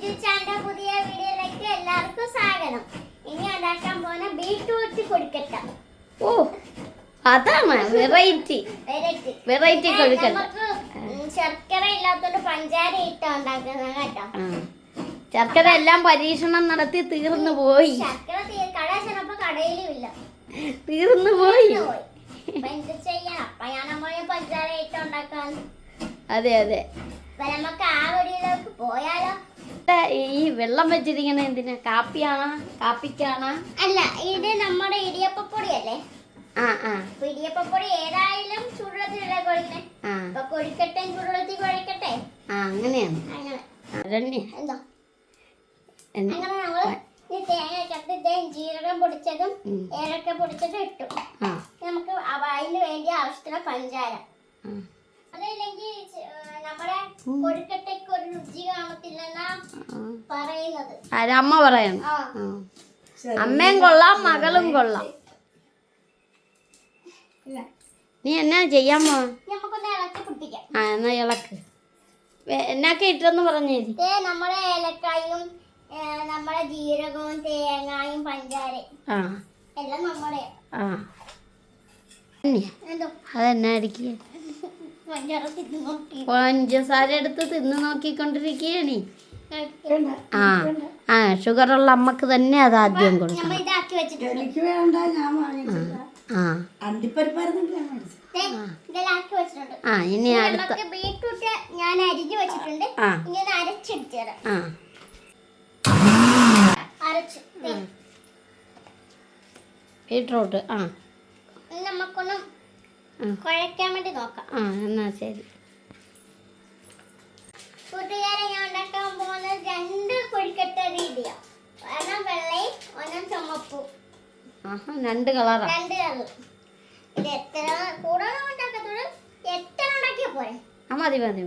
ജിജു ചാന്റെ പുതിയ വീഡിയോയിലേക്ക് എല്ലാവർക്കും സ്വാഗതം. ഇനി ഉണ്ടാക്കാൻ പോകുന്ന ബീട്രൂട്ട് കൊടുക്കട്ട ഓ അതാണ് വെറൈറ്റി. വെറൈറ്റി. ശർക്കര ഇല്ലാത്തോണ്ട് പഞ്ചാര ഇട്ട ഉണ്ടാക്കുന്നത് കേട്ടോ. ശർക്കര എല്ലാം പരീക്ഷണം നടത്തി തീർന്നു പോയി. ശർക്കര തീ- കട ചെന്നപ്പോ കടയിലും ഇല്ല. തീർന്നു പോയി. എന്ത് പഞ്ചാര ഇട്ട് ഉണ്ടാക്കാൻ അതെ അതെ. പോയാലോ? ഈ വെള്ളം വെച്ചിരിക്കണ എന്തിനാ? കാപ്പിയാണോ? കാപ്പിക്കാണോ? അല്ല ഇത് നമ്മുടെ ഇടിയപ്പപ്പൊടിയല്ലേ ആ ആ. ഇടിയപ്പൊടി ഏതായാലും കുഴക്കണേ ആ. അപ്പൊ കൊഴുക്കട്ടെ ചൂടുവെള്ളത്തിൽ കുഴക്കട്ടെ? ആ അങ്ങനെയാണ്. അങ്ങനെ. എന്തോ? അങ്ങനെ തേങ്ങ ജീരകം പൊടിച്ചതും ഏലക്ക പൊടിച്ചതും ഇട്ടു. നമുക്ക് അതിന് വേണ്ടി ആവശ്യത്തിന് പഞ്ചാര. ആ. നമ്മളെ ഒരു രുചി കാണത്തില്ലെന്നാ പറയുന്നത്. അമ്മ പറയണം. അമ്മയും കൊള്ളാം മകളും കൊള്ളാം. നീ എന്നാ ചെയ്യാൻ ആ എന്നാ ഇളക്ക്. എന്നൊക്കെ ഇട്ടെന്ന് പറഞ്ഞു നമ്മുടെ ഏലക്കായും നമ്മുടെ ജീരകവും തേങ്ങായും പഞ്ചാരയും ആ. എല്ലാം നമ്മുടെ ആ. അതെന്നാ? പഞ്ചസാര എടുത്ത് തിന്നു നോക്കിക്കൊണ്ടിരിക്കുകയാണ്. ആ ആ ഷുഗറുള്ള അമ്മയ്ക്ക് തന്നെ അത് ആദ്യം കൊടുക്കണം. വെച്ചിട്ടുണ്ട്. എനിക്ക് വേണ്ട ഞാൻ വാങ്ങിച്ചില്ല. ആ ആ. ഇനി അടുത്ത. ബീട്രൂട്ട് ഞാൻ അരിഞ്ഞു വെച്ചിട്ടുണ്ട്. ആ. ഇങ്ങനെ അരച്ചെടുത്തു തരാം. ആ. അരച്ച് ബീട്രൂട്ട് ആ. നമുക്കൊന്ന്. കുഴയ്ക്കാൻ വേണ്ടി നോക്കാം. ആ എന്നാ ശരി. കൂട്ടുകാരെ ഞാൻ ഉണ്ടാക്കാൻ പോകുന്നത് രണ്ട് കൊഴുക്കട്ട രീതിയാണ് ഒരെണ്ണം വെള്ളയും ഒരെണ്ണം ചുമപ്പും. രണ്ട് കളറാ. രണ്ട് കളർ ഇത് എത്ര കൂടുതലും ഉണ്ടാക്കത്തോട് എത്ര ഉണ്ടാക്കിയാ പോരെ? ആ മതി മതി.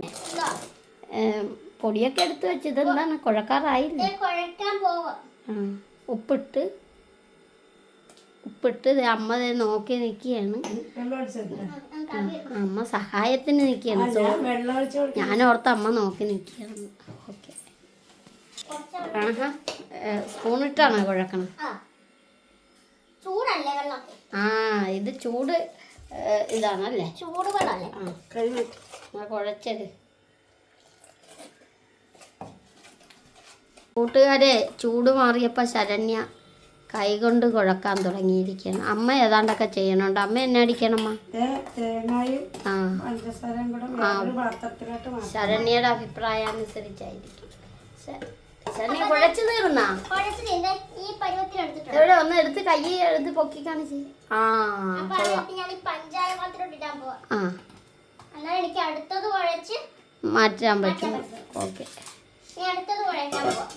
പൊടിയൊക്കെ എടുത്ത് വെച്ചത് എന്താണ് കുഴക്കാറായില്ല? കുഴക്കാൻ പോവാം. ഉപ്പിട്ട് ഉപ്പിട്ട് അമ്മ നോക്കി നിൽക്കുകയാണ് അമ്മ സഹായത്തിന് നിൽക്കുകയാണ് സോ ഞാൻ ഓർത്ത് അമ്മ നോക്കി നിൽക്കുകയാണ് ഓക്കെ. സ്പൂണിട്ടാണോ കുഴക്കണം ആ. ചൂടല്ലേ വെള്ളം? ആ ഇത് ചൂട് ഇതാണല്ലേ? ചൂട് വെള്ളമല്ലേ ആ. കുഴച്ചത് കൂട്ടുകാരെ ചൂട് മാറിയപ്പോൾ ശരണ്യ കൈകൊണ്ട് കുഴക്കാൻ തുടങ്ങിയിരിക്കുകയാണ്. അമ്മ ഏതാണ്ടൊക്കെ ചെയ്യണുണ്ട്. അമ്മ എന്നെ അടിക്കണമ്മ? ആ. ശരണ്യയുടെ അഭിപ്രായാനുസരിച്ചായിരിക്കും അനുസരിച്ചായിരിക്കും. ശരണ്യ കുഴച്ചു തീർന്നാ? എവിടെ? ഒന്ന് എടുത്ത് കൈ എടുത്ത് പൊക്കി കാണിച്ച് ആ അപ്പൊ ഞാൻ ഈ പഞ്ചാര പാത്രത്തിലോട്ട് ഇടാൻ പോവാം. ആ. എന്നാൽ എനിക്ക് അടുത്തത് കുഴച്ച് മാറ്റാൻ പറ്റും. ഓക്കെ. അടുത്തത് കുഴക്കാൻ പോവാം.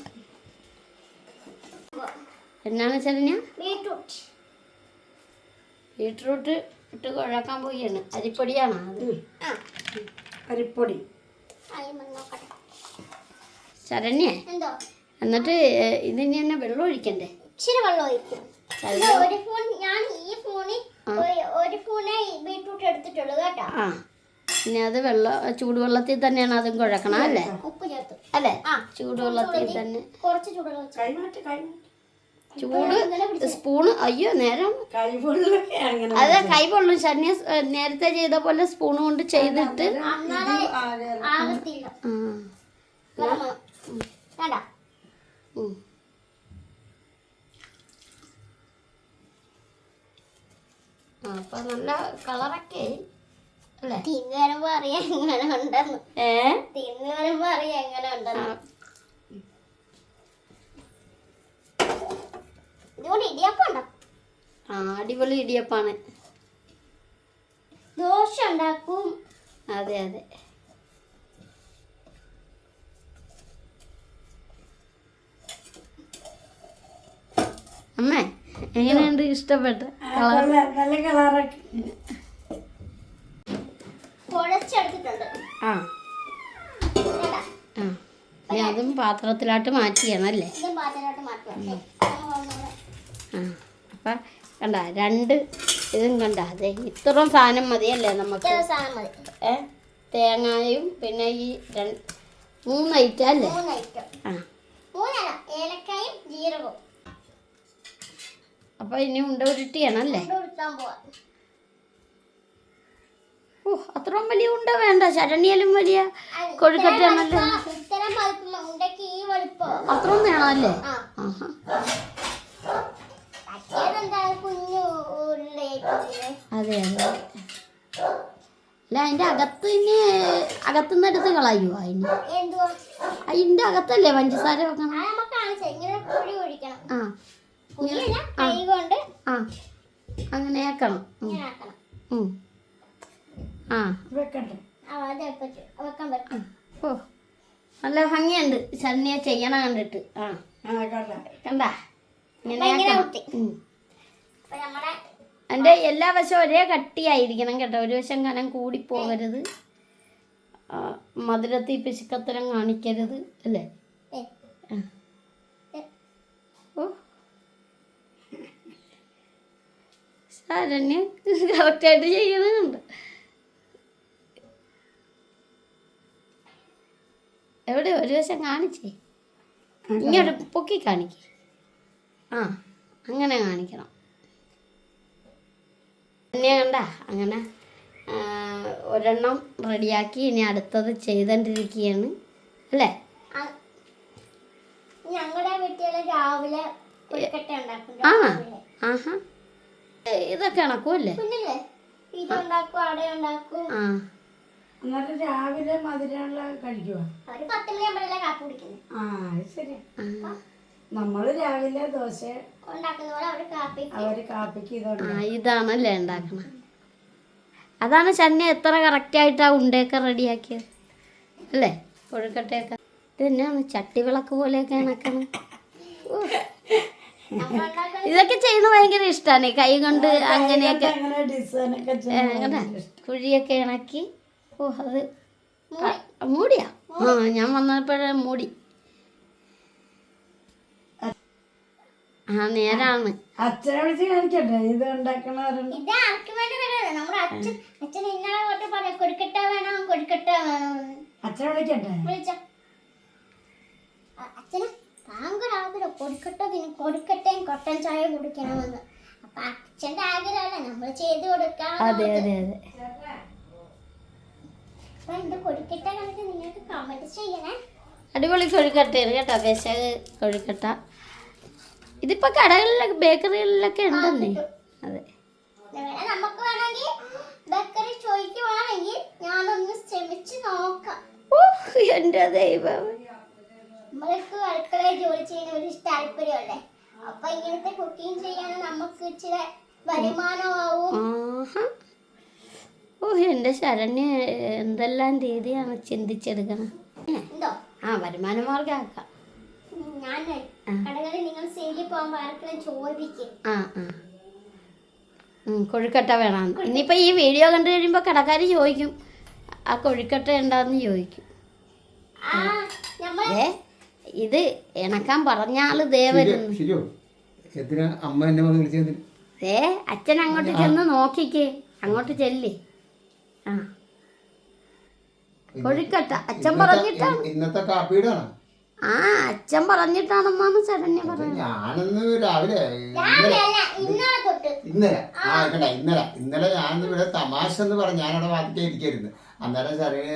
എന്നാണ് ശരണ്യ ബീട്രൂട്ട് ബീട്രൂട്ട് ഇട്ട് കുഴക്കാൻ പോവുകയാണ്. അരിപ്പൊടിയാണോ അത്? അരിപ്പൊടി. ശരണ്യ എന്നിട്ട് ഇതിന് തന്നെ വെള്ളം ഒഴിക്കണ്ടേ? ഇച്ചിരി വെള്ളം ഒഴിക്കും. ഒരു ഫോൺ ഞാൻ ഈ ഫോണിൽ ഒരു- ഒരു ഫോണേ ബീട്രൂട്ട് എടുത്തിട്ടുള്ളൂ കേട്ടോ. പിന്നെ അത് വെള്ളം ചൂടുവെള്ളത്തിൽ തന്നെയാണ് അതും കുഴക്കണം അല്ലേ? ഉപ്പ് ചേർത്ത്. അല്ലേ? ചൂടുവെള്ളത്തിൽ തന്നെ. കുറച്ച് ചൂടുവെള്ളം ചൂട് സ്പൂണ്. അയ്യോ നേരം. കൈ പൊള്ളൊക്കെ അങ്ങനെ അത് കൈ പൊള്ളും ശരണ്യ നേരത്തെ ചെയ്ത പോലെ സ്പൂൺ കൊണ്ട് ചെയ്തിട്ട്. അപ്പൊ നല്ല കളറൊക്കെ ആയി. അല്ലേ? തിന്നു വരുമ്പോ അറിയാം എങ്ങനെ ഉണ്ടെന്ന്. ഏ? തിന്നു വരുമ്പോ അറിയാം എങ്ങനെ ഉണ്ടെന്ന്. ഇതുകൊണ്ട് ഇടിയപ്പം ഉണ്ടോ ആ അടിപൊളി ഇടിയപ്പാണ്. ദോശ ഉണ്ടാക്കും. അതെ അതെ. അമ്മേ എങ്ങനെയുണ്ട് ഇഷ്ടപ്പെട്ട നല്ല കളറൊക്കെ കുഴച്ചെടുത്തിട്ടുണ്ട്. ആ. അതും പാത്രത്തിലോട്ട് മാറ്റിയാണല്ലേ? പാത്രത്തിലോട്ട് മാറ്റുക. ആ അപ്പം കണ്ട രണ്ട് ഇതും കണ്ട. അതെ ഇത്രയും സാധനം മതിയല്ലേ നമുക്ക്? ഏ തേങ്ങായും പിന്നെ ഈ രണ്ട് മൂന്ന് ഐറ്റം അല്ലേ? ആ. അപ്പൊ ഇനി ഉണ്ട ഉരുട്ടിയാണല്ലേ ഓ അത്രയും വലിയ ഉണ്ട വേണ്ട. ശരണിയാലും വലിയ വലുപ്പം. അത്രയും വേണമല്ലേ? ആഹാ. അതെ അതെ. അല്ല അതിന്റെ അകത്ത് ഇനി അകത്തുനിന്ന് എടുത്ത് കളയുവോ അതിന്? അതിന്റെ അകത്തല്ലേ പഞ്ചസാര വെക്കണം? ആ ആ. കുഴിയല്ല കൈ കൊണ്ട് ആ. അങ്ങനെ ആക്കണം. ഇങ്ങനെ ആക്കണം. ആ. ഓ. നല്ല ഭംഗിയുണ്ട്. ശരണ്യ ചെയ്യണ കണ്ടിട്ട്. ആ. കണ്ട? അപ്പൊ എല്ലാ വശവും ഒരേ കട്ടിയായിരിക്കണം കേട്ടോ. ഒരു വശം കനം കൂടി പോകരുത്. ആ, മധുരത്തിൽ പിശുക്കത്തരം കാണിക്കരുത്. അല്ലേ? കറക്റ്റായിട്ട് ചെയ്യണുണ്ട് എവിടെ? ഒരു വശം കാണിച്ചേ. ഇങ്ങോട്ട് പൊക്കി കാണിക്കേ. ആ അങ്ങനെ കാണിക്കണം. പിന്നെ കണ്ട അങ്ങനെ ഒരെണ്ണം റെഡിയാക്കി ഇനി അടുത്തത് ചെയ്തോണ്ടിരിക്കുകയാണ് അല്ലേ? ഞങ്ങളുടെ വീട്ടിലെ രാവിലെ ആ ആഹാ. ഇതൊക്കെ ഇണക്കുമല്ലേ രാവിലെ മധുരമുള്ള കഴിക്കുവാ? ഒരു പത്ത് മണിയാകുമ്പോഴല്ലേ കാപ്പി കുടിക്കുന്നത് ആ ശരി ആ. നമ്മൾ രാവിലെ ദോശ അവർ കാപ്പി അവർ കാപ്പിക്ക് ഇതുണ്ട് ആ ഇതാണല്ലേ ഉണ്ടാക്കണം. അതാണ് ചന്നി എത്ര കറക്റ്റായിട്ടാ ഉണ്ടയൊക്കെ റെഡിയാക്കിയത്. അല്ലേ? കൊഴുക്കട്ടയൊക്കെ. ഇത് തന്നെയാണ് ചട്ടി വിളക്ക് പോലെയൊക്കെ ഇണക്കണം നമ്മൾ ഇതൊക്കെ ചെയ്യുന്നത് ഭയങ്കര ഇഷ്ടമാണ് കൈ കൊണ്ട് അങ്ങനെയൊക്കെ. കുഴിയൊക്കെ ഇണക്കി ഓ അത് മൂടിയാ? ആ ഞാൻ വന്നപ്പോഴേ മൂടി. ആ നേരാണ്. അച്ഛനെ വിളിച്ച് കാണിക്കട്ടെ? ഇത് ഉണ്ടാക്കണവരുണ്ട് ഇത് ആർക്ക് വേണ്ടി വരുന്നത് നമ്മുടെ അച്ഛൻ അച്ഛൻ ഇന്നാളെ തൊട്ട് പറയാം കൊഴുക്കട്ട വേണം കൊഴുക്കട്ട വേണം. അച്ഛനെ വിളിക്കട്ടെ? വിളിച്ച. അച്ഛന് ഭയങ്കര ആഗ്രഹം കൊഴുക്കട്ട തിന്നും കൊഴുക്കട്ടയും കൊട്ടൻ ചായ കുടിക്കണമെന്ന്. അപ്പൊ അച്ഛന്റെ ആഗ്രഹമല്ല നമ്മൾ ചെയ്തു കൊടുക്കാം അതെ അതെ അതെ. അപ്പൊ എന്റെ കൊഴുക്കട്ട കണ്ടിട്ട് നിങ്ങൾക്ക് കമന്റ് ചെയ്യണേ. അടിപൊളി കൊഴുക്കട്ടയാണ് കേട്ടോ പേശ കൊഴുക്കട്ട. ഇതിപ്പോ കടകളിലൊക്കെ ബേക്കറികളിലൊക്കെ ഉണ്ടെന്നേ. അതെ. എന്റെ നമുക്ക് വേണമെങ്കിൽ ബേക്കറി ചോദിക്കുവാണെങ്കിൽ ഞാനൊന്ന് ശ്രമിച്ചു നോക്കാം. ഓ എന്റെ ദൈവം. നമ്മൾക്ക് അടുക്കളയിൽ ജോലി ചെയ്യുന്ന ഒരു താല്പര്യമല്ലേ അപ്പൊ ഇങ്ങനത്തെ കുക്കിംഗ് ചെയ്യാൻ നമുക്ക് ഇച്ചിരി വരുമാനമാവും. ആഹാ. ഓ എന്റെ ശരണ്യ എന്തെല്ലാം രീതിയാണ് ചിന്തിച്ചെടുക്കണം? ആ വരുമാന ആ. കൊഴുക്കട്ട വേണം. ഇനിയിപ്പോൾ ഈ വീഡിയോ കണ്ടു കഴിയുമ്പോൾ കടക്കാർ ചോദിക്കും. ആ കൊഴുക്കട്ട ഉണ്ടാന്ന് ചോദിക്കും. ആ നമ്മൾ ഏ ഇത് ഇണക്കാൻ പറഞ്ഞാൽ ഏ അച്ഛൻ അങ്ങോട്ട് ചെന്ന് നോക്കിക്കേ. അങ്ങോട്ട് ചെല്ലേ. ആ. കൊഴുക്കട്ട. അച്ഛൻ പറഞ്ഞിട്ടാണ്. ഇന്നത്തെ കാപ്പിയുടെ ആണോ? ആ അച്ഛൻ പറഞ്ഞിട്ടാണെന്നാണ് ശരണ്യ പറഞ്ഞത് ഞാനന്ന് രാവിലെ ഇന്നലെ അല്ല ഇന്നലെ തൊട്ട്. ഇന്നലെ. ആ കണ്ട ഇന്നലെ. ഇന്നലെ ഞാൻ ഇവിടെ തമാശ എന്ന് പറഞ്ഞു ഞാനവിടെ വാദിക്കാൻ ഇരിക്കരുത് അന്നേരം ചെറിയ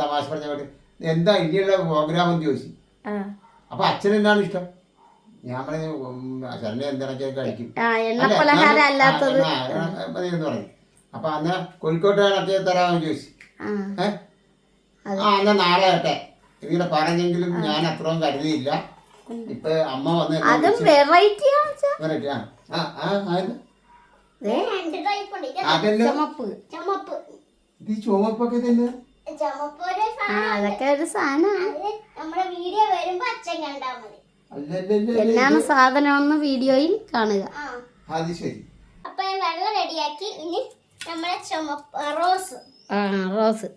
തമാശ പറഞ്ഞ എന്താ ഇനിയുള്ള പ്രോഗ്രാം എന്ന് ചോദിച്ചു? അപ്പൊ അച്ഛൻ എന്താണ് ഇഷ്ടം? ഞാൻ പറഞ്ഞു ശരണ എന്തിനൊക്കെ കഴിക്കും? മതി എന്ന് പറഞ്ഞു. അപ്പൊ അന്ന് കോഴിക്കോട്ട് ഇണക്കി തരാമെന്ന് ചോദിച്ചു? ആ. എന്നാ നാളെ കേട്ടെ ഇങ്ങനെ പറഞ്ഞെങ്കിലും ഞാൻ അത്രയും കരുതിയില്ല. ഇപ്പൊ അമ്മ വന്ന് അതും വെറൈറ്റി ആ ആ ആ ഇത് ചുമപ്പൊക്കെ തന്നെ അതൊക്കെ ഒരു സാധനമാണ് എന്നാണ് സാധനമെന്ന് വീഡിയോയിൽ കാണുക. അത് ശരി. അപ്പൊ ഞാൻ വെള്ളം റെഡിയാക്കി ഇനി നമ്മളെ ചുമപ്പ് റോസ് ആ റോസ്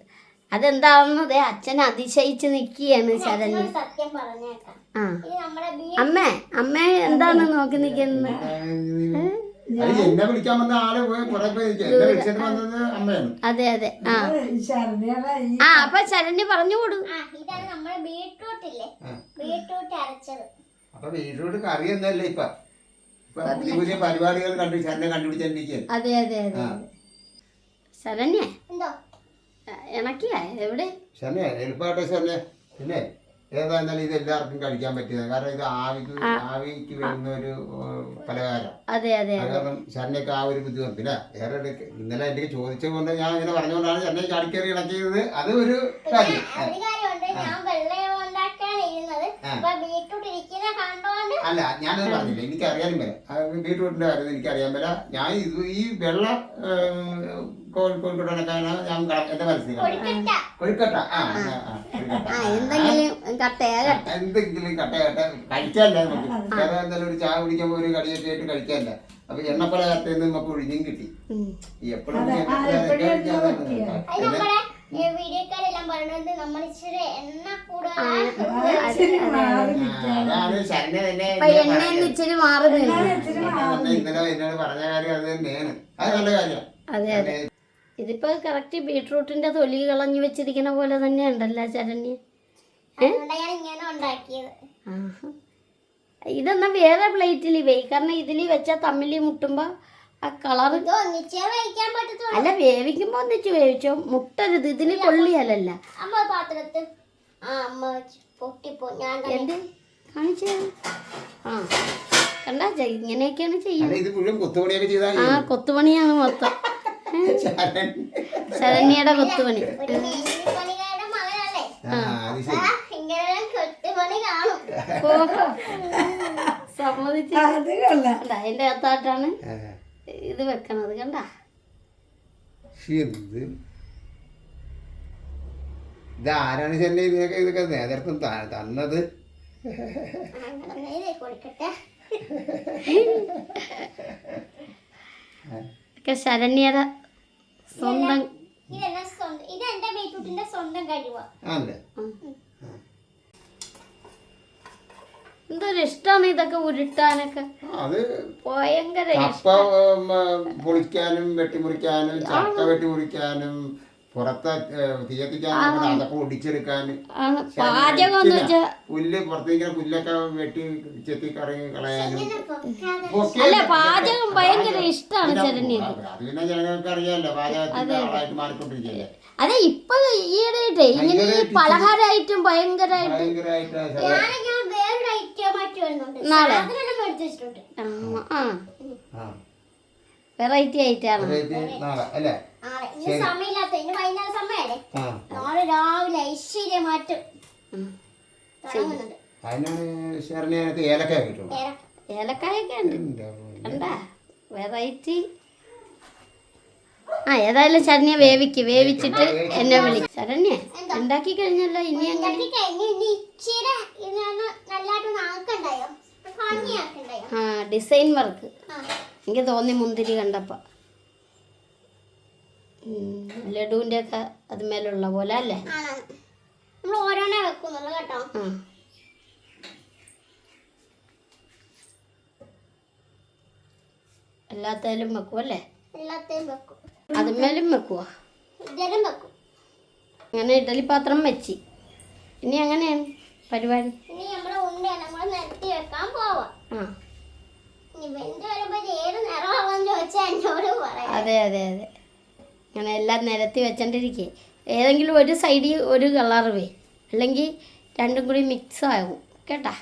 അതെന്താണെന്ന് ദേ അച്ഛൻ അതിശയിച്ച് നിൽക്കുകയാണ് ശരണ്യ. അച്ഛനോട് സത്യം പറഞ്ഞേക്കാം. ആ. അമ്മ അമ്മേ അമ്മ എന്താണ് നോക്കി നിൽക്കുന്നത്? അത് എന്നെ വിളിക്കാൻ വന്ന ആൾ പോയി കുറെ എന്നെ വിളിച്ചിട്ട് വന്നത് അമ്മയാണ്. അതെ അതെ. ആ. ആ അപ്പൊ ശരണ്യ പറഞ്ഞു കൊടു. ആ ഇതാണ് നമ്മുടെ ബീട്രൂട്ട് ഇല്ലേ ആ. ബീട്രൂട്ട് അരച്ചത്. അപ്പൊ ബീട്രൂട്ട് കറി ഒന്നല്ല ഇപ്പൊ? ഇപ്പൊ പുതിയ പുതിയ പരിപാടികൾ കണ്ടു അതെ അതെ അതെ. ശരണ്യ? എന്തോ? ഇണക്കിയ എവിടെ? പിന്നെ ഏതായിരുന്നാലും ഇത് എല്ലാവർക്കും കഴിക്കാൻ പറ്റിയത്. കാരണം ഇത് ആവിക്ക് ആവിക്ക് വരുന്ന ഒരു പലഹാരം. കാരണം ശരണയ്ക്ക് ആ ഒരു ബുദ്ധിമുട്ട് പിന്നെ വേറെ ഇടയ്ക്ക് ഇന്നലെ എന്റെ ചോദിച്ചുകൊണ്ട് ഞാൻ ഇങ്ങനെ പറഞ്ഞുകൊണ്ടാണ് ശരണ ചാടിക്കറി ഇണക്കിയത്. അത് ഒരു കാര്യം. അല്ല ഞാനത് പറഞ്ഞില്ല എനിക്ക് അറിയാനും വരെ ബീട്രൂട്ടിന്റെ കാര്യം എനിക്ക് അറിയാൻ വരാ. ഞാൻ ഇത് ഈ വെള്ള കോഴിക്കോട്ടാണ് ഞാൻ എന്റെ മനസ്സിൽ. കൊഴുക്കട്ട. ആ എന്തെങ്കിലും കട്ട കട്ട കഴിക്കാല്ല നമുക്ക്? വേറെ ഒരു ചായ കുടിക്കാൻ ഒരു കടിയൊക്കെ ആയിട്ട് കഴിക്കാല്ല? അപ്പൊ എണ്ണപ്പലഹാരത്തിൽ നിന്ന് നമുക്ക് ഒഴിഞ്ഞും കിട്ടി. എപ്പോഴും വീഡിയോക്കാരെല്ലാം നമ്മൾ ഇച്ചിരി എണ്ണ കൂടുതലാണ്. ഇന്നലെ എന്നോട് പറഞ്ഞ കാര്യം അത് തന്നെയാണ്. അത് നല്ല കാര്യമാണ്. ഇതിപ്പോ കറക്റ്റ് ബീട്രൂട്ടിന്റെ തൊലി കളഞ്ഞു വെച്ചിരിക്കുന്ന പോലെ തന്നെ ഉണ്ടല്ലോ ചരണ്യ ഞാൻ ഇങ്ങനെ ഉണ്ടാക്കിയത്. ആഹാ. ഇതെന്നാ വേറെ പ്ലേറ്റിൽ വേ കാരണം ഇതിൽ വെച്ചാൽ തമ്മിൽ മുട്ടുമ്പോ ആ പറ്റത്തുള്ളൂ? അല്ല വേവിക്കുമ്പോ ഒന്നിച്ച് വേവിച്ചോ. മുട്ടരുത്. ഇതിന് കൊള്ളിയാലല്ല. എന്ത്? കാണിച്ചു ആ കണ്ടാ? ഇങ്ങനെയൊക്കെയാണ് ചെയ്യുന്നത്. ആ കൊത്തുപണിയാണ് മൊത്തം. ശരണ്യയുടെ കൊത്തുപണി. ആ സമ്മതിച്ചു. അതിന്റെ അകത്തായിട്ടാണ് ഇത് വെക്കണത് കണ്ട? ഇത് ആരാണ് ചെന്നൈ ഇതിനൊക്കെ ഇതൊക്കെ നേതൃത്വം തന്നത്? ഒക്കെ ശരണ്യയുടെ സ്വന്തം ഇതെന്റെ ബീറ്റ്റൂട്ടിന്റെ സ്വന്തം കഴിവാ. എന്തൊരു ഇഷ്ടമാണ് ഇതൊക്കെ ഉരുട്ടാനൊക്കെ? അത് ഭയങ്കര കപ്പ പൊളിക്കാനും വെട്ടിമുറിക്കാനും ചക്ക വെട്ടിമുറിക്കാനും പുറത്തെ അതൊക്കെ പുല്ല് പുറത്തേക്ക് പുല്ലൊക്കെ വെട്ടി ചെത്തി കറങ്ങി കളയാനും പാചകം ഭയങ്കര ഇഷ്ടമാണ് അത് പിന്നെ ജനങ്ങൾക്ക് അറിയാമല്ലോ പാചകത്തിന്റെ ആളായിട്ട് മാറിക്കൊണ്ടിരിക്കുകയല്ലേ? അതെ ഇപ്പൊ ഈയിടെയായിട്ടേ ഇങ്ങനെ പലഹാരമായിട്ടും ഭയങ്കരമായിട്ട് നാളെ? ആ. വെറൈറ്റി ആയിട്ടാണ് അതായത് നാളെ അല്ലേ? നാളെ. ഇന്ന് സമയമില്ലാത്ത ഇന്ന് വൈകുന്നേരം സമയമല്ലേ? ആ. നാളെ രാവിലെ ഐശ്വര്യ തുടങ്ങുന്നുണ്ട്. അതിനാണ് ശരണ്യനകത്ത് ഏലക്കായ കിട്ടുള്ളൂ ഏറെ. ഏലക്കായൊക്കെ ഉണ്ട്. എന്താ മോനെ. കണ്ടാ? വെറൈറ്റി ആ ഏതായാലും ശരണ്യ വേവിക്ക്. വേവിച്ചിട്ട് എന്നെ വിളി ശരണ്യ ഉണ്ടാക്കി കഴിഞ്ഞല്ലോ? ഇനി ആ ഡിസൈൻ വർക്ക് ആ. എനിക്ക് തോന്നി മുന്തിരി കണ്ടപ്പോൾ ലഡുവിന്റെ ഒക്കെ അത് മേലുള്ള പോലെ അല്ലേ? നമ്മൾ ഓരോന്നേ വെക്കുന്നുള്ളു കേട്ടോ. എല്ലാത്തേലും വെക്കും അല്ലേ? എല്ലാത്തെയും വെക്കും. അതുമേലും വെക്കുവോ? ജലം വെക്കും. അങ്ങനെ ഇഡലി പാത്രം വെച്ച്. ഇനി അങ്ങനെയാണ് പരിപാടി? ഇനി നമ്മൾ ഉണ്ടയെല്ലാം നമ്മൾ നിരത്തി വെക്കാൻ പോവാം. ആ. അതെ അതെ അതെ. അങ്ങനെ എല്ലാം നിരത്തി വെച്ചോണ്ടിരിക്കേ. ഏതെങ്കിലും ഒരു സൈഡിൽ ഒരു കളർ വേ. അല്ലെങ്കിൽ രണ്ടും കൂടി മിക്സ് ആകും കേട്ടാ?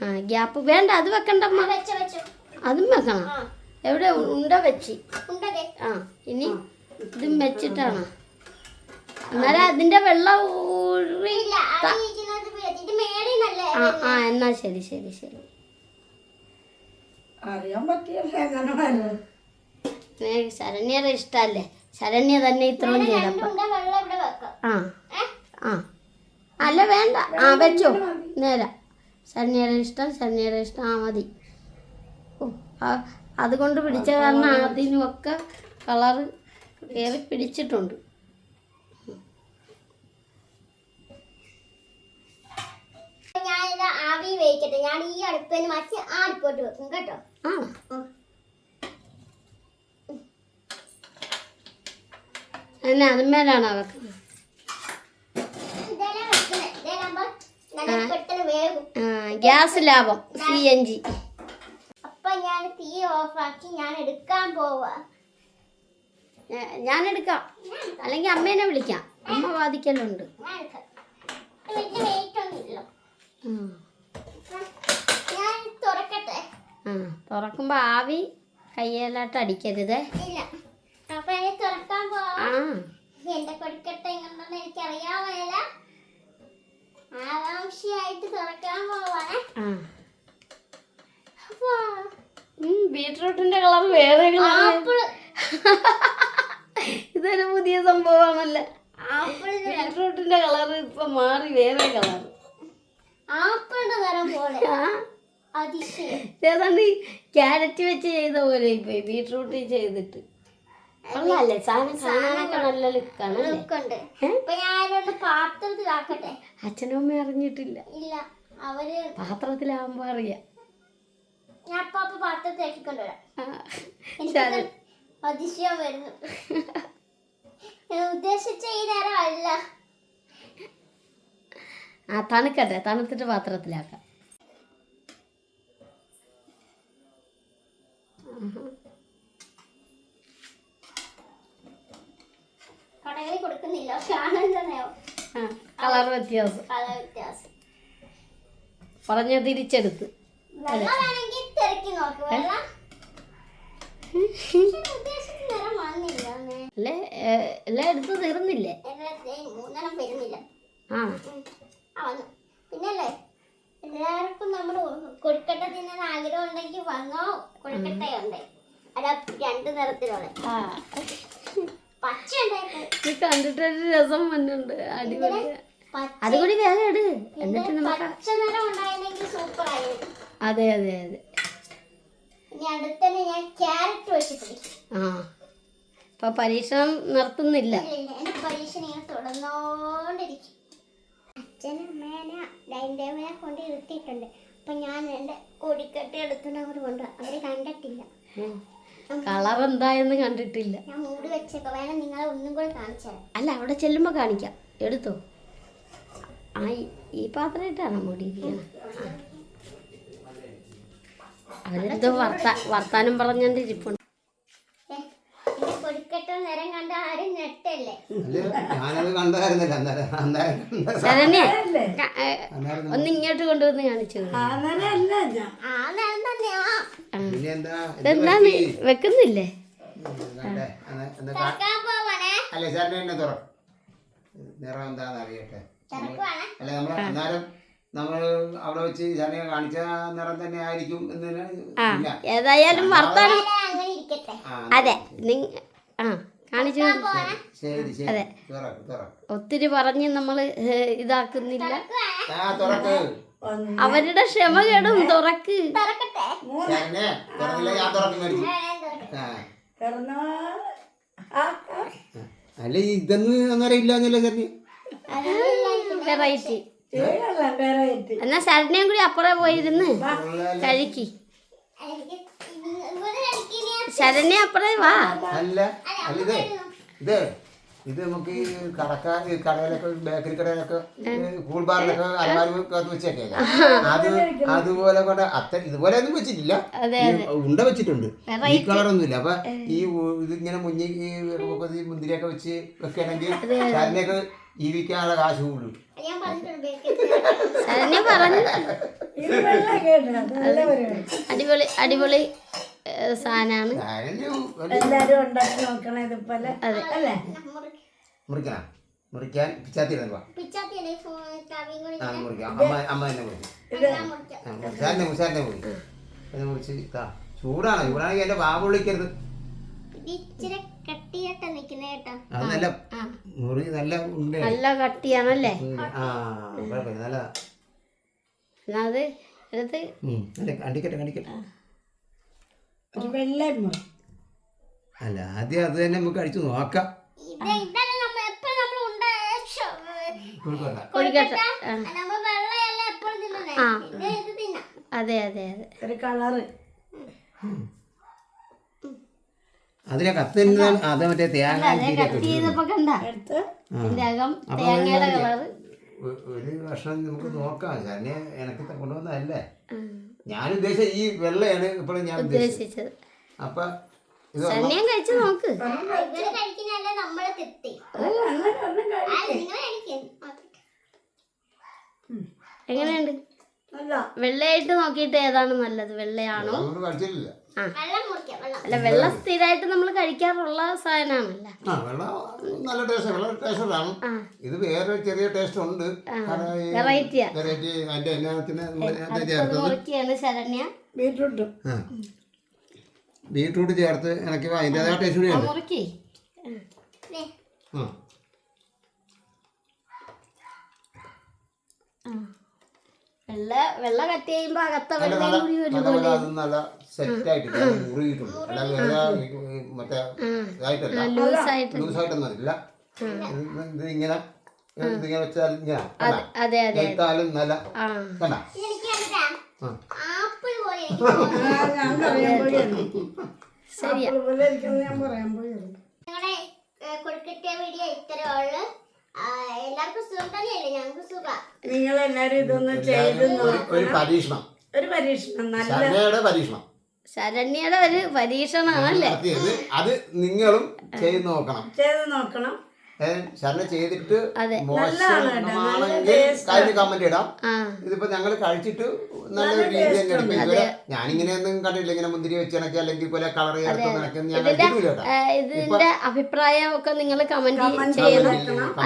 ആ ഗ്യാപ്പ് വേണ്ട അത് വെക്കണ്ടമ്മ വെച്ചോ അതും വെക്കണം. എവിടെ? ഉണ്ട വെച്ച്. ആ ഇനി ഇതും വെച്ചിട്ടാണ്. എന്നാലും അതിന്റെ വെള്ളം ഊറി ആ ആ എന്നാ ശരി ശരി ശരി. അറിയാൻ പറ്റിയല്ലേ അങ്ങനെ വരും ശരണ്യയുടെ ഇഷ്ടല്ലേ? ശരണ്യ തന്നെ ഇത്രയും ചെയ്തപ്പോ. ആ ആ. അല്ല വേണ്ട. ആ വെച്ചോ. നേരെ. ശരണ്യയുടെ ഇഷ്ടം ശരണ്യയുടെ ഇഷ്ടം. ആ മതി. ഓ ആ അതുകൊണ്ട് പിടിച്ച കാരണം അതിനുമൊക്കെ കളറ് കയറി പിടിച്ചിട്ടുണ്ട് ഞാനിത് വേവിക്കട്ടെ ഞാൻ ഈ അടുപ്പിൽ മാറ്റി ആ അടുപ്പോട്ട് വെക്കും കേട്ടോ. ആ. എന്നെ അതുമേലാണോ വെക്കുന്നത് ഗ്യാസ് ലാഭം സി എൻ ജി അപ്പൊ ഞാൻ തീ ഓഫാക്കി ഞാൻ എടുക്കാൻ പോവാ. ഞാൻ എടുക്കാം. അല്ലെങ്കിൽ അമ്മേനെ വിളിക്കാം. അമ്മ വാദിക്കലുണ്ട് വെയിറ്റ് ഒന്നും ഇല്ല ഉം. ഞാൻ തുറക്കട്ടെ ആ തുറക്കുമ്പോൾ ആവി കയ്യേലാട്ട് അടിക്കരുത്. തുറക്കാൻ എന്റെ കൊടിക്കട്ട എങ്ങനെയാണെന്ന് ആകാംക്ഷയായിട്ട് പോവാണേ. ബീട്രൂട്ടിന്റെ കളർ വേറെ ഇതൊരു പുതിയ സംഭവമാണല്ലേ. ബീട്രൂട്ടിന്റെ കളർ ഇപ്പൊ മാറി വേറെ കളർ ആപ്പിളിന്റെ തരം പോലെ. ഏതാണ്ട് ക്യാരറ്റ് വെച്ച് ചെയ്ത പോലെ ബീട്രൂട്ട് ചെയ്തിട്ട്. കൊള്ളാല്ലേ? സാധനം കാണാനൊക്കെ നല്ല പാത്രത്തിലാക്കട്ടെ അച്ഛനും അമ്മയും അറിഞ്ഞിട്ടില്ല. ഇല്ല അവർ പാത്രത്തിലാവുമ്പോ അറിയാം. ഞാൻ പാത്രത്തിലാക്കി കൊണ്ടുവരാം. അതിശയം വരുന്നു. ഉദ്ദേശിച്ച ഈ നേരം അല്ല. ആ തണുക്കട്ടെ. തണുത്തിട്ട് പാത്രത്തിലാക്കാം. കടകളിൽ കൊടുക്കുന്നില്ല. കളർ വ്യത്യാസം. കളർ വ്യത്യാസം. പറഞ്ഞ തിരിച്ചെടുത്ത്. എല്ലാം എടുത്ത് തീർന്നില്ലേ? ആ. പിന്നല്ലേ? എല്ലാവർക്കും നമ്മൾ കൊഴുക്കട്ട തിന്നാൻ ആഗ്രഹം ഉണ്ടെങ്കിൽ വന്നോ. കൊഴുക്കട്ടയുണ്ട് അല്ല രണ്ട് നിറത്തിലുള്ള. പച്ച കണ്ടിട്ടൊരു രസം അടിപൊളി. അതുകൂടി അത് വേഗം ഇട്. എന്നിട്ട് നമുക്ക് പച്ച നിറം ഉണ്ടായിരുന്നെങ്കിൽ സൂപ്പർ ആയിരുന്നു അതെ അതെ അതെ. ഇനി അടുത്തന്നെ ഞാൻ ക്യാരറ്റ് വെച്ചിട്ടുണ്ട്. ആ. പരീക്ഷണം നിർത്തുന്നില്ല. പരീക്ഷ തുടർന്നോണ്ടിരിക്കും. അച്ഛനും അമ്മേനെ ഡൈനിങ് ടേബിളിനെ കൊണ്ട് ഇരുത്തിയിട്ടുണ്ട്. അപ്പൊ ഞാൻ എന്റെ കൊടിക്കട്ടി എടുത്തുകൊണ്ട് അവർ കൊണ്ട് അവർ കണ്ടിട്ടില്ല. കളർ എന്തായെന്ന് കണ്ടിട്ടില്ല. ഞാൻ മൂടി വെച്ചേക്കോ. വേണം നിങ്ങളെ ഒന്നും കൂടെ കാണിച്ചാൽ അല്ല അവിടെ ചെല്ലുമ്പോൾ കാണിക്കാം. എടുത്തോ. ആ ഈ- പാത്രം ഇട്ടാണ് മൂടിയിരിക്കുന്നത് അവരെന്തോ വർത്ത വർത്താനം പറഞ്ഞോണ്ട് ഇരിപ്പുണ്ട് ഏ, എന്റെ കൊടിക്കട്ട നിറം കണ്ട ആരും നെട്ടല്ലേ അല്ല ഞാനത് കണ്ടായിരുന്നില്ല അന്നേരം അന്നേരം കണ്ട ശരണ്യ അല്ലേ ക- ഒന്ന് ഇങ്ങോട്ട് കൊണ്ടുവന്ന് കാണിച്ചു. വെക്കുന്നില്ലേ? അല്ലെ സാറിന് തന്നെ തുറ. നിറം എന്താന്ന് അറിയട്ടെ. അല്ല നമ്മൾ എന്നാലും നമ്മൾ അവിടെ വെച്ച് സാറിനെ കാണിച്ച നിറം തന്നെ ആയിരിക്കും എന്ന് ഏതായാലും വർത്താനം അതെ. ആ. കാണിച്ചു അതെ ശരി ശരി തുറക്ക് തുറക്ക്. ഒത്തിരി പറഞ്ഞ് നമ്മൾ ഇതാക്കുന്നില്ല. അവരുടെ ക്ഷമ കേടും തുറക്ക്. അല്ല ഇതൊന്നും അറിയില്ല വെറൈറ്റി. എന്നാ ശരണ്യം കൂടി അപ്പുറം പോയിരുന്ന് കഴിക്ക്. ശരണ്യ അപ്പുറം വാ. അല്ല അല്ല ഇത് ഇത് ഇത് നമുക്ക് ഈ കടക്കാർ ഈ കടയിലൊക്കെ ബേക്കറി കടയിലൊക്കെ കൂൾ ബാറിലൊക്കെ അലമാരി വെച്ചേക്കെ അത് അതുപോലെ കൊണ്ട് അത്ര ഇതുപോലെ ഒന്നും വെച്ചിട്ടില്ല. ഉണ്ട വെച്ചിട്ടുണ്ട്. ഈ കളറൊന്നുമില്ല. അപ്പൊ ഈ ഇതിങ്ങനെ മുന്നിൽ ഈ മുന്തിരിയൊക്കെ വെച്ച് വെക്കുകയാണെങ്കിൽ അതിനൊക്കെ ജീവിക്കാനുള്ള കാശ് കൂടും അടിപൊളി അടിപൊളി. സാധനമാണ് ആരെങ്കിലും എല്ലാരും ഉണ്ടാക്കി നോക്കണം ഇതുപോലെ. അല്ലേ? മുറിക്കണം. മുറിക്കാൻ പിച്ചാത്തി മുറിച്ച്. ചൂടാണ്. ചൂടാണെങ്കിൽ എന്റെ വാവ് കേട്ടോ. നല്ല മുറി നല്ല ഉണ്ട്. നല്ല കട്ടിയാണല്ലേ? ആ നല്ല അത് എടുത്ത് കണ്ടിക്കട്ടെ കണ്ടിക്കട്ടെ. ഒരു വെള്ളം അല്ല ആദ്യം അത് തന്നെ നമുക്ക് അടിച്ചു നോക്കാം. അതെ അതെ അതെ. ഒരു കളറ്. അതിലെ കത്തുന്ന അത് മറ്റേ തേങ്ങ ഒരു വർഷം നമുക്ക് നോക്കാം. കാരണം എനിക്ക് കൊണ്ടുവന്നതല്ലേ? ഞാൻ ഉദ്ദേശിച്ച ഈ വെള്ളയാണ് ഇപ്പോഴും ഞാൻ ഉദ്ദേശിച്ചത്. അപ്പൊ ഇത് കഴിച്ചു നോക്ക് എങ്ങനെയുണ്ട്? നല്ല. വെള്ളയായിട്ട് നോക്കിയിട്ട് ഏതാണ് നല്ലത്? വെള്ളയാണോ? കഴിച്ചിട്ടില്ല. അല്ല വെള്ളം സ്ഥിരമായിട്ട് നമ്മൾ കഴിക്കാറുള്ള സാധനമാണല്ല. ആ വെള്ളം നല്ല ടേസ്റ്റ് വെള്ളം ടേസ്റ്റാണ് ഇത് വേറെ ചെറിയ ടേസ്റ്റ് ഉണ്ട്. വെറൈറ്റി വെറൈറ്റി അതിന്റെ ശരണ്യ. ബീട്രൂട്ട് ചേർത്ത് ഇണക്കി അതിന്റെതായ ടേസ്റ്റ് മുറിക്കേ. ആ. വെള്ള വെള്ള കട്ട് ചെയ്യുമ്പോ അകത്ത നല്ല കൂടി പോലെ അത് നല്ല സെറ്റ് ആയിട്ട് മുറുകിയിട്ടുണ്ട് അല്ലാതെ വേറെ ഈ മറ്റേ ഇതായിട്ടല്ല. ലൂസായിട്ട്. ലൂസായിട്ടൊന്നും ഇല്ല ഇത് ഇത് ഇങ്ങനെ വെച്ചാൽ ഇങ്ങനെ. കണ്ടാ? അതെ അതെ. എടുത്താലും നല്ല ആ. കണ്ട? ഇതെനിക്ക് ആപ്പിൾ പോലെ ശരിയാ. ആപ്പിൾ പോലെ ഇരിക്കുന്നത് ഞാൻ പറയാൻ പോയാണ് ഞങ്ങളുടെ കൊടുക്കിട്ടിയ വീഡിയോ ഇത്രേ നിങ്ങൾ എല്ലാരും ഇതൊന്ന് ചെയ്ത് ഒരു ഒരു പരീക്ഷണം. ഒരു പരീക്ഷണം നല്ല പരീക്ഷണം. ശരണ്യയുടെ ഒരു പരീക്ഷണമാണല്ലേ? അത് നിങ്ങളും ചെയ്ത് നോക്കണം. ചെയ്ത് നോക്കണം. ശരണ ചെയ്തിട്ട്. മോശമാണെങ്കിൽ കഴിഞ്ഞ് കമന്റ് ഇടാം. ഇതിപ്പോ ഞങ്ങൾ കഴിച്ചിട്ട് നല്ല രീതി തന്നെ എടുക്കും ഇതുവരെ ഞാനിങ്ങനെയൊന്നും കണ്ടില്ല ഇങ്ങനെ മുന്തിരി വെച്ചിണക്കി അല്ലെങ്കിൽ പോലെ കളർ ചേർത്ത് നടക്കുന്ന ഞാൻ ഇതിന്റെ അഭിപ്രായം ഒക്കെ നിങ്ങൾ കമന്റ് ചെയ്യണം.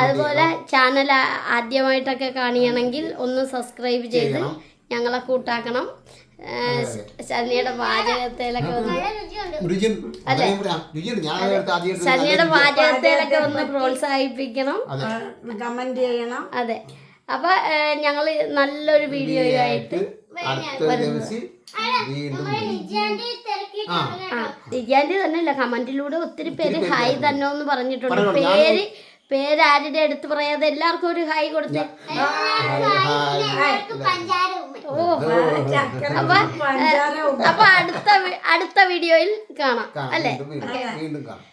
അതുപോലെ ചാനൽ ആദ്യമായിട്ടൊക്കെ കാണിയണമെങ്കിൽ ഒന്ന് സബ്സ്ക്രൈബ് ചെയ്ത് ചെയ്യണം. ഞങ്ങളെ കൂട്ടാക്കണം. ശരണ്യയുടെ പാചകത്തിലൊക്കെ ഒന്ന് പാചകത്തിലൊക്കെ പ്രോത്സാഹിപ്പിക്കണം. കമന്റ് ചെയ്യണം. അതെ. അപ്പൊ ഞങ്ങൾ നല്ലൊരു വീഡിയോ ആയിട്ട് നിജാന്റെ തന്നെ അല്ല കമന്റിലൂടെ ഒത്തിരി പേര് ഹായ് തന്നെ എന്ന് പറഞ്ഞിട്ടുണ്ട്. പേര് പേര് ആരുടെ അടുത്ത് പറയാതെ എല്ലാവർക്കും ഒരു ഹായ് കൊടുത്തേ. അപ്പൊ അടുത്ത അടുത്ത വീഡിയോയിൽ കാണാം അല്ലേ? വീണ്ടും കാണാം.